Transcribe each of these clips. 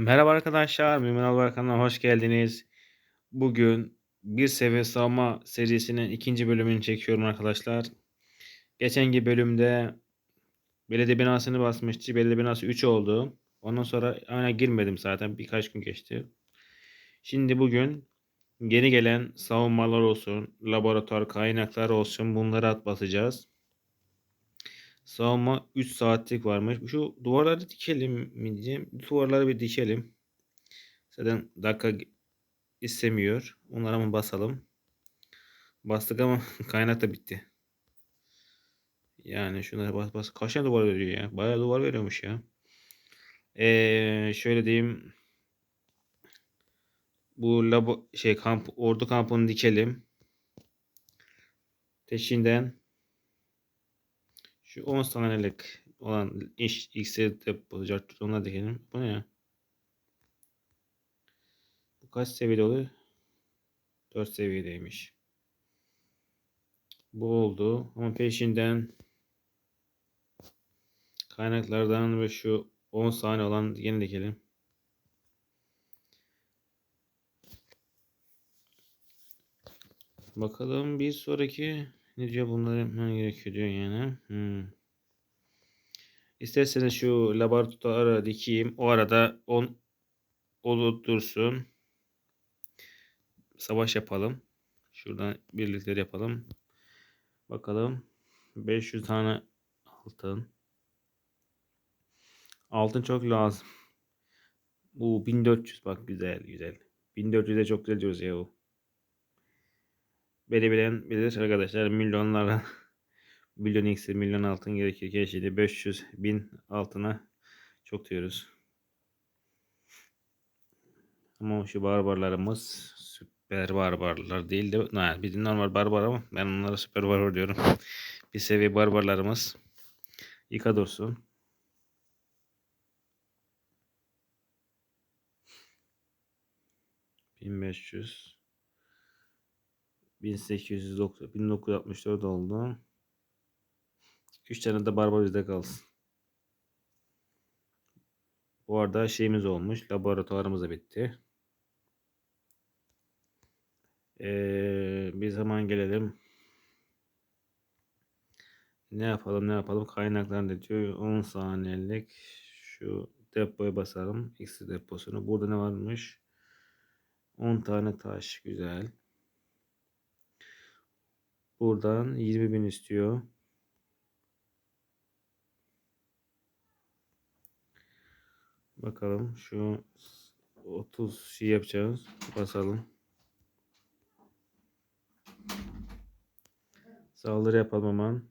Merhaba arkadaşlar, Mümin Alvar kanalına hoş geldiniz. Bugün bir seviye savunma serisinin ikinci bölümünü çekiyorum arkadaşlar. Geçenki bölümde belediye binasını basmıştı. Belediye binası 3 oldu. Ondan sonra ana girmedim zaten birkaç gün geçti. Şimdi bugün yeni gelen savunmalar olsun, laboratuvar kaynaklar olsun bunları at basacağız. Savunma 3 saatlik varmış. Şu duvarları dikelim mi diyeceğim. Duvarları bir dikelim. Zaten dakika istemiyor. Onlara mı basalım? Bastık ama kaynak bitti. Yani şunlara bas bas. Kaç tane duvar veriyor ya? Bayağı duvar veriyormuş ya. Ee, şöyle diyeyim. Bu labo şey kamp ordu kampını dikelim. Peşinden şu 10 saniyelik olan iş X'e de olacak. Ona dikelim. Bu ne ya? Bu kaç seviyede oluyor? 4 seviyedeymiş. Bu oldu. Ama peşinden kaynaklardan ve şu 10 saniye olan yeni dikelim. Bakalım bir sonraki ne diyor bunları yapman gerekiyor diyor yani. Hmm. İsterseniz şu laboratuvarı dikeyim. O arada 10 on, dursun. Savaş yapalım. Şuradan birlikleri yapalım. Bakalım. 500 tane altın. Altın çok lazım. Bu 1400 bak güzel güzel. 1400'e çok güzel diyoruz ya bu. Beni bilen bilir arkadaşlar milyonlara milyon x'e milyon altın gerekir. Şimdi 500 bin altına çok diyoruz. Ama şu barbarlarımız süper barbarlar değil de yani bir normal barbar ama ben onlara süper barbar diyorum. bir seviye barbarlarımız yıka dursun. Bin beş yüz 1890 1964 oldu. 3 tane de barbar bizde kalsın. Bu arada şeyimiz olmuş. Laboratuvarımız da bitti. Ee, bir zaman gelelim. Ne yapalım ne yapalım kaynaklar ne diyor 10 saniyelik şu depoya basalım X deposunu burada ne varmış 10 tane taş güzel buradan 20 bin istiyor. Bakalım şu 30 şey yapacağız. Basalım. Saldırı yapalım hemen.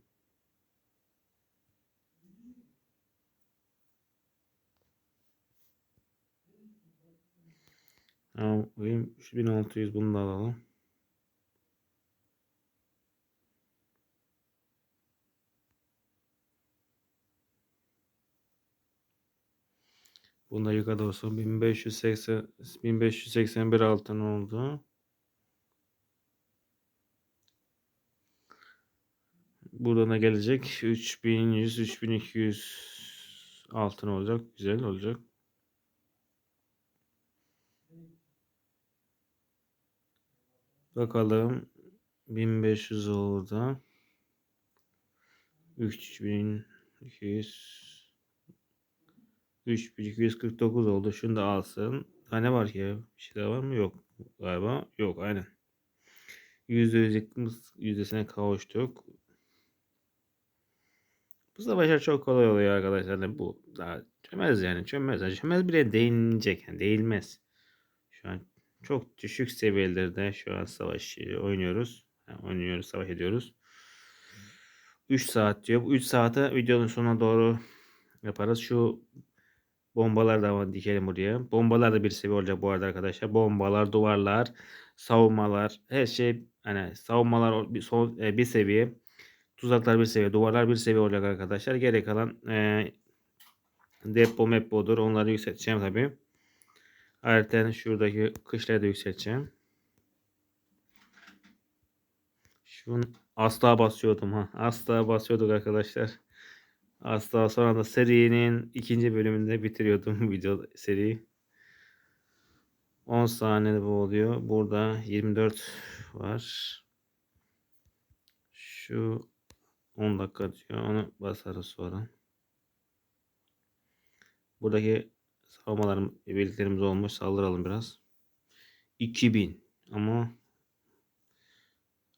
Alayım 3600 bunu da alalım. Bunda yukarıda olsun. 1580 1581 altın oldu. Buradan da gelecek 3100 3200 altın olacak. Güzel olacak. Bakalım 1500 oldu. 3200 3249 oldu. Şunu da alsın. Ha ne var ki? Bir şey daha var mı? Yok. Galiba yok. Aynen. %100 yüzdesine kavuştuk. Bu savaşlar çok kolay oluyor arkadaşlar. Bu daha çömez yani. Çömez. Çömez bile değinecek. Yani değilmez. Şu an çok düşük seviyelerde şu an savaş oynuyoruz. Yani oynuyoruz, savaş ediyoruz. 3 saat diyor. Bu 3 saate videonun sonuna doğru yaparız. Şu bombalar da dikelim buraya. Bombalar da bir seviye olacak bu arada arkadaşlar. Bombalar, duvarlar, savunmalar, her şey hani savunmalar bir, son, e, bir seviye. Tuzaklar bir seviye, duvarlar bir seviye olacak arkadaşlar. Gerek kalan e, depo mepodur. Onları yükselteceğim tabii. Ayrıca şuradaki kışları da yükselteceğim. Şun asla basıyordum ha. Asla basıyorduk arkadaşlar. Asla sonra da serinin ikinci bölümünde bitiriyordum video seriyi. 10 saniyede bu oluyor. Burada 24 var. Şu 10 dakika diyor. Onu basarız sonra. Buradaki savunmalarım, birliklerimiz olmuş. Saldıralım biraz. 2000 ama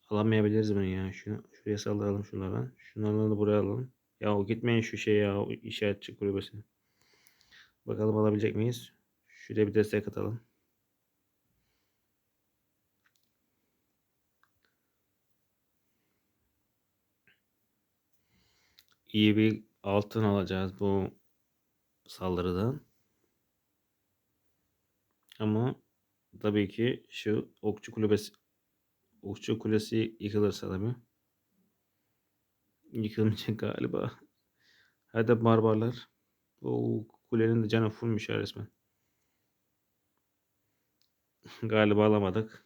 alamayabiliriz bunu ya. Şunu şuraya saldıralım şunlara. Şunları da buraya alalım. Ya o gitmeyin şu şey ya o işaretçi kulübesi. Bakalım alabilecek miyiz? Şuraya bir destek atalım. İyi bir altın alacağız bu saldırıdan. Ama tabii ki şu okçu kulübesi okçu kulesi yıkılırsa tabii. Yıkılmayacak galiba. Hadi barbarlar. O kulenin de canı fullmüş ya resmen. Galiba alamadık.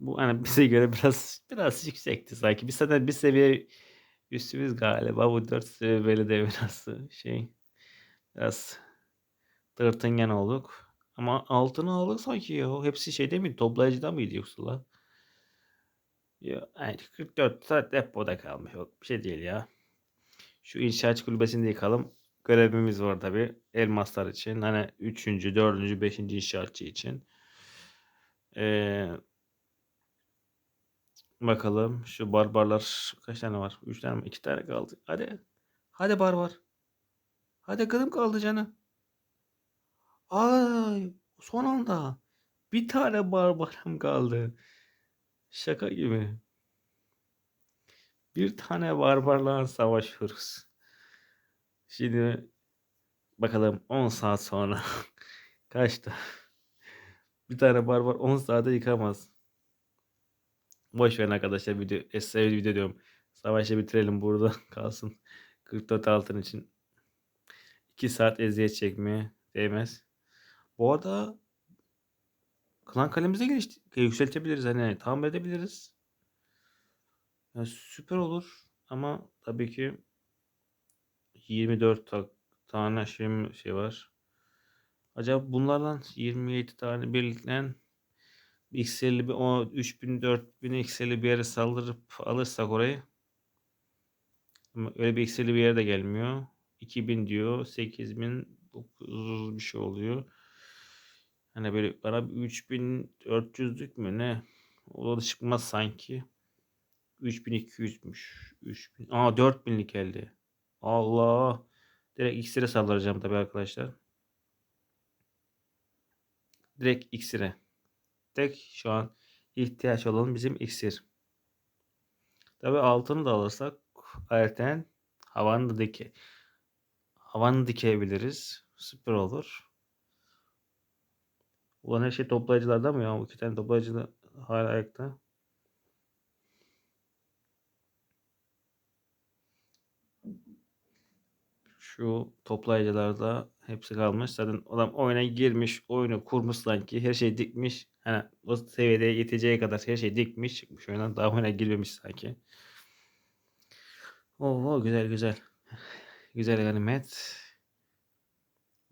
Bu hani bize göre biraz biraz yüksekti sanki. Biz zaten bir seviye üstümüz galiba. Bu dört seviyeli de biraz şey biraz tırtıngen olduk. Ama altını aldık sanki ya. Hepsi şey değil mi? Toplayıcıda mıydı yoksa? Ya, yani 44 saat depoda kalmış. Yok bir şey değil ya. Şu inşaat kulübesini yıkalım. Görevimiz var tabi. Elmaslar için. Hani 3. 4. 5. inşaatçı için. Ee, bakalım. Şu barbarlar kaç tane var? 3 tane mi? 2 tane kaldı. Hadi. Hadi barbar. Hadi kızım kaldı canım. Ay son anda. Bir tane barbarım kaldı. Şaka gibi. Bir tane barbarla savaşıyoruz. Şimdi bakalım 10 saat sonra kaçta? Bir tane barbar 10 saate yıkamaz. Boş verin arkadaşlar video. Esra video diyorum. Savaşı bitirelim burada kalsın. 44 altın için 2 saat eziyet çekmeye değmez. Bu arada klan kalemize gelişti. Yükseltebiliriz hani tamir edebiliriz. Ya süper olur ama tabii ki 24 ta- tane şey, şey var. Acaba bunlardan 27 tane birlikten XL'li bir o 3000 4000 XL'li bir yere saldırıp alırsak orayı ama öyle bir XL'li bir yere de gelmiyor. 2000 diyor. 8000 900 bir şey oluyor. Hani böyle bana 3400'lük mü ne? O da çıkmaz sanki. 3200'müş. 3000. Aa 4000'lik geldi. Allah. Direkt iksire saldıracağım tabii arkadaşlar. Direkt iksire. Tek şu an ihtiyaç olan bizim iksir. Tabi altını da alırsak ayrıca havanı da dike havanı dikebiliriz. Süper olur. Ulan her şey toplayıcılarda mı ya? İki tane toplayıcı da hala ayakta. Şu toplayıcılarda hepsi kalmış. Zaten adam oyuna girmiş, oyunu kurmuş sanki. Her şey dikmiş. Hani o seviyede yeteceği kadar her şey dikmiş. Çıkmış oyundan daha oyuna girmemiş sanki. Oo güzel güzel. Güzel ganimet.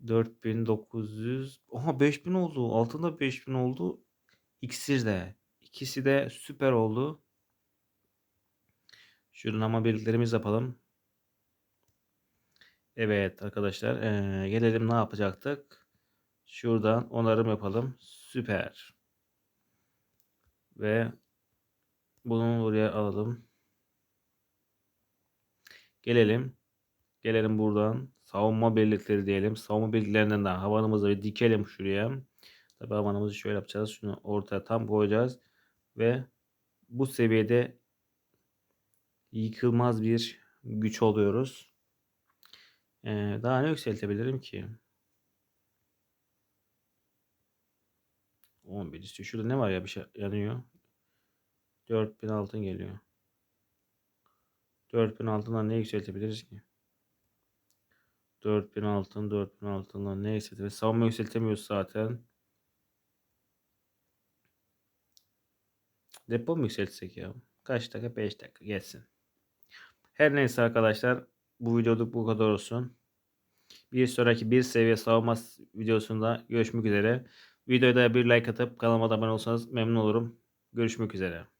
4900. Oha 5000 oldu. Altında 5000 oldu. İksir de. İkisi de süper oldu. Şuradan ama birliklerimiz yapalım. Evet arkadaşlar. Ee, gelelim ne yapacaktık? Şuradan onarım yapalım. Süper. Ve bunu buraya alalım. Gelelim. Gelelim buradan. Savunma birlikleri diyelim. Savunma birliklerinden de havanımızı bir dikelim şuraya. Tabi havanımızı şöyle yapacağız. Şunu ortaya tam koyacağız. Ve bu seviyede yıkılmaz bir güç oluyoruz. Ee, daha ne yükseltebilirim ki? 11 istiyor. Şurada ne var ya bir şey yanıyor. 4000 altın geliyor. 4000 altından ne yükseltebiliriz ki? 4000 altın 4000 altından ne yükseltebiliriz? Savunma yükseltemiyoruz zaten. Depo mu yükseltsek ya? Kaç dakika? 5 dakika gelsin. Her neyse arkadaşlar bu videoluk bu kadar olsun. Bir sonraki bir seviye savunma videosunda görüşmek üzere. Videoda bir like atıp kanalıma da abone olsanız memnun olurum. Görüşmek üzere.